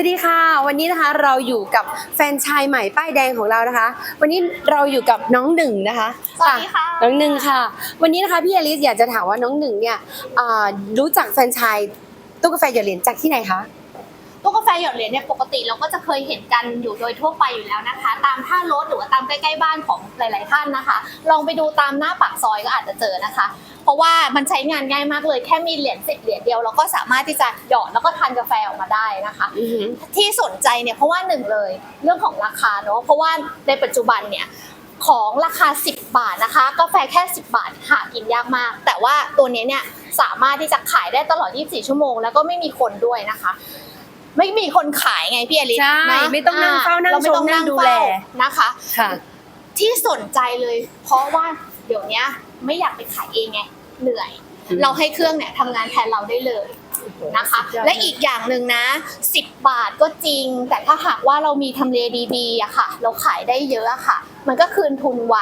วัสดีค่ะ วันนี้นะคะเราอยู่กับแฟนชายใหม่ป้ายแดงของเรานะคะ วันนี้เราอยู่กับน้องหนึ่งนะคะสวัสดีค่ะน้องหนึ่งค่ะ วันนี้นะคะพี่อลิสอยากจะถามว่าน้องหนึ่งเนี่ยอ่ารู้จักแฟนชายตู้กาแฟหยดเหรียญจากที่ไหนคะตู้กาแฟหยดเหรียญเนี่ยปกติเราก็จะเคยเห็นกันอยู่โดยทั่วไปอยู่แล้วนะคะ ตามท่ารถหรือว่าตามใกล้ๆบ้านของหลาย ๆ ท่านนะคะ ลองไปดูตามหน้าปากซอยก็อาจจะเจอนะคะเพ ราะว่ามันใช้งานง่ายมากเลยแค่มีเหรียญสิบเหรียญเดียวเราก็สามารถที่จะหยอดแล้วก็ทานกาแฟออกมาได้นะคะอือหือที่สนใจเนี่ยเพราะว่าหนึ่งเลยเรื่องของราคาเนอะเพราะว่าในปัจจุบันเนี่ยของราคา 10 บาทนะคะ กาแฟแค่ 10 บาทหากินยากมาก แต่ว่าตัวนี้เนี่ยสามารถที่จะขายได้ตลอด 24 ชั่วโมง แล้วก็ไม่มีคนด้วยนะคะ ไม่มีคนขายไงพี่อลิศใช่นะไม่ต้องนั่งเฝ้านั่งเราไม่ต้องชมนั่นั่งงดูเฝ้าแลนะคะค่ะที่สนใจเลย เพราะว่าเดี๋ยวเนี้ยไม่อยากไปขายเองไง เหนื่อยอืมเราให้เครื่องเนี่ยทำงานแทนเราได้เลยนะคะสุดยอดและอีกอย่างหนึ่งนะ 10 บาทก็จริง แต่ถ้าหากว่าเรามีทำเลดีๆอะค่ะ เราขายได้เยอะอะค่ะ มันก็คืนทุนไว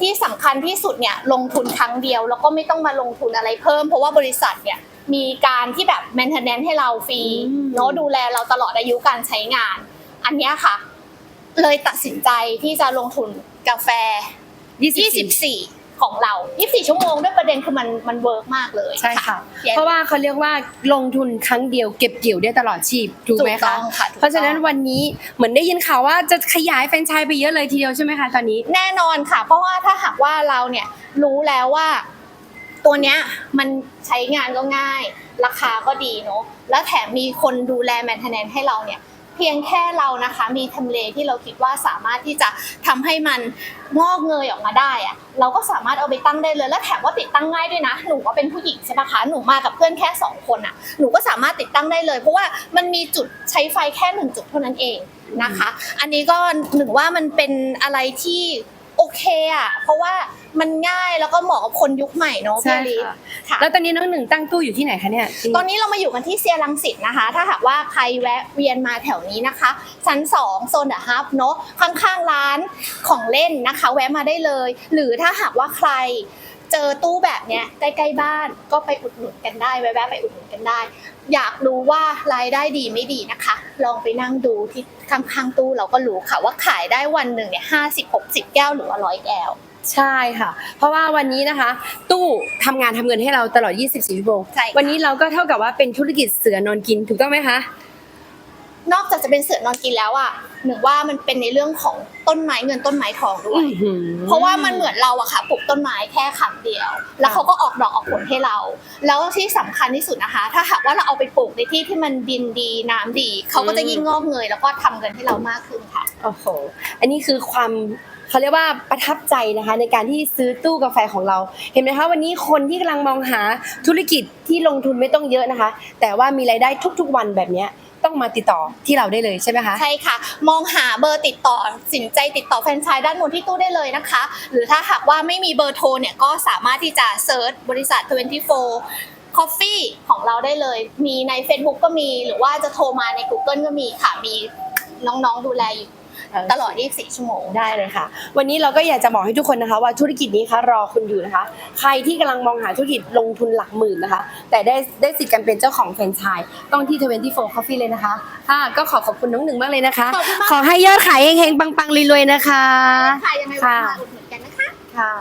ที่สำคัญที่สุดเนี่ยลงทุนครั้งเดียว แล้วก็ไม่ต้องมาลงทุนอะไรเพิ่ม เพราะว่าบริษัทเนี่ยมีการที่แบบ maintenance ให้เราฟรีอืมเนาะดูแลเราตลอดอายุการใช้งาน อันเนี้ยค่ะ เลยตัดสินใจที่จะลงทุนกาแฟ 24 ของเรา 24 ชั่วโมงด้วยประเด็นคือมันมันเวิร์กมากเลยใช่ค่ะพี่เพราะว่าเขาเรียกว่าลงทุนครั้งเดียวเก็บเกี่ยวได้ตลอดชีพถูกไหมต้คะองค่ะถูกต้องเพราะฉะนั้นวันนี้เหมือนได้ยินข่าวว่าจะขยายแฟรนไชส์ไปเยอะเลยทีเดียวใช่ไหมคะตอนนี้ แน่นอนค่ะ เพราะว่าถ้าหากว่าเราเนี่ยรู้แล้วว่าตัวเนี้ยมันใช้งานก็ง่าย ราคาก็ดีเนาะแล้วแถมมีคนดูแลแมนเทนแนนให้เราเนี่ย เพียงแค่เรานะคะ มีทำเลที่เราคิดว่าสามารถที่จะทำให้มันงอกเงยออกมาได้อะเราก็สามารถเอาไปตั้งได้เลย และแถมว่าติดตั้งง่ายด้วยนะ หนูก็เป็นผู้หญิงใช่ปะคะ หนูมากับเพื่อนแค่สองคนอะหนูก็สามารถติดตั้งได้เลย เพราะว่ามันมีจุดใช้ไฟแค่หนึ่งจุดเท่านั้นเองนะคะ อันนี้ก็หนึ่งว่ามันเป็นอะไรที่ เคอะเพราะว่ามันง่ายแล้วก็เหมาะกับคนยุคใหม่เนาะใช่พี่ลิค่ะ ค่ะ แล้วตอนนี้น้องหนึ่งตั้งตู้อยู่ที่ไหนคะเนี่ยตอนนี้เรามาอยู่กันที่เซียรังสิตนะคะ ถ้าหากว่าใครแวะเวียนมาแถวนี้นะคะ ชั้น 2 โซนเดอะฮับเนาะข้างๆร้านของเล่นนะคะ แวะมาได้เลย หรือถ้าหากว่าใครเจอตู้แบบเนี้ยใกล้ๆบ้านก็ไปอุดหนุนกันได้แวะๆไปอุดหนุนกันได้ อยากรู้ว่ารายได้ดีไม่ดีนะคะ ลองไปนั่งดูที่ข้างๆตู้เราก็รู้ค่ะว่าขายได้วันหนึ่งเนี่ยห้าสิบหกสิบแก้วหรือว่าร้อยแก้วใช่ค่ะ เพราะว่าวันนี้นะคะ ตู้ทำงานทำเงินให้เราตลอด 24 ชั่วโมงใช่ค่ะวันนี้เราก็เท่ากับว่าเป็นธุรกิจเสือนอนกินถูกต้องไหมคะ นอกจากจะเป็นเสือนอนกินแล้วอะหนึ่งว่ามันเป็นในเรื่องของต้นไม้เงินต้นไม้ทองด้วย เพราะว่ามันเหมือนเราอะค่ะปลูกต้นไม้แค่ครั้งเดียว แล้วเขาก็ออกดอกออกผลให้เรา แล้วที่สำคัญที่สุดนะคะ ถ้าหากว่าเราเอาไปปลูกในที่ที่มันดินดีน้ำดีเขาก็จะยิ่งงอกเงยแล้วก็ทำเงินให้เรามากขึ้นค่ะโอ้โหอันนี้คือความเขาเรียกว่าประทับใจนะคะในการที่ซื้อตู้กาแฟของเรา เห็นไหมคะวันนี้คนที่กำลังมองหาธุรกิจที่ลงทุนไม่ต้องเยอะนะคะ แต่ว่ามีรายได้ทุกๆวันแบบเนี้ย ต้องมาติดต่อที่เราได้เลยใช่ไหมคะ ใช่ค่ะ มองหาเบอร์ติดต่อสินใจติดต่อแฟรนไชส์ด้านบนที่ตู้ได้เลยนะคะ หรือถ้าหากว่าไม่มีเบอร์โทรเนี่ยก็สามารถที่จะเซิร์ชบริษัท 24 Coffee ของเราได้เลย มีใน Facebook ก็มี หรือว่าจะโทรมาใน Google ก็มีค่ะ มีน้องๆดูแลอยู่ ตลอด 24 ชั่วโมง ได้เลยค่ะ วันนี้เราก็อยากจะบอกให้ทุกคนนะคะ ว่าธุรกิจนี้คะรอคุณอยู่นะคะ ใครที่กำลังมองหาธุรกิจลงทุนหลักหมื่นนะคะ แต่ได้ได้สิทธิ์การเป็นเจ้าของแฟรนไชส์ต้องที่ 24 Coffee เลยนะคะค่ะก็ขอขอบคุณน้องหนึ่งมากเลยนะคะ ขอบคุณมากขอให้ยอดขายเฮงๆปังๆรวยๆนะคะค่ะยังไงค่ะมาอุดหนุนกันนะคะค่ะ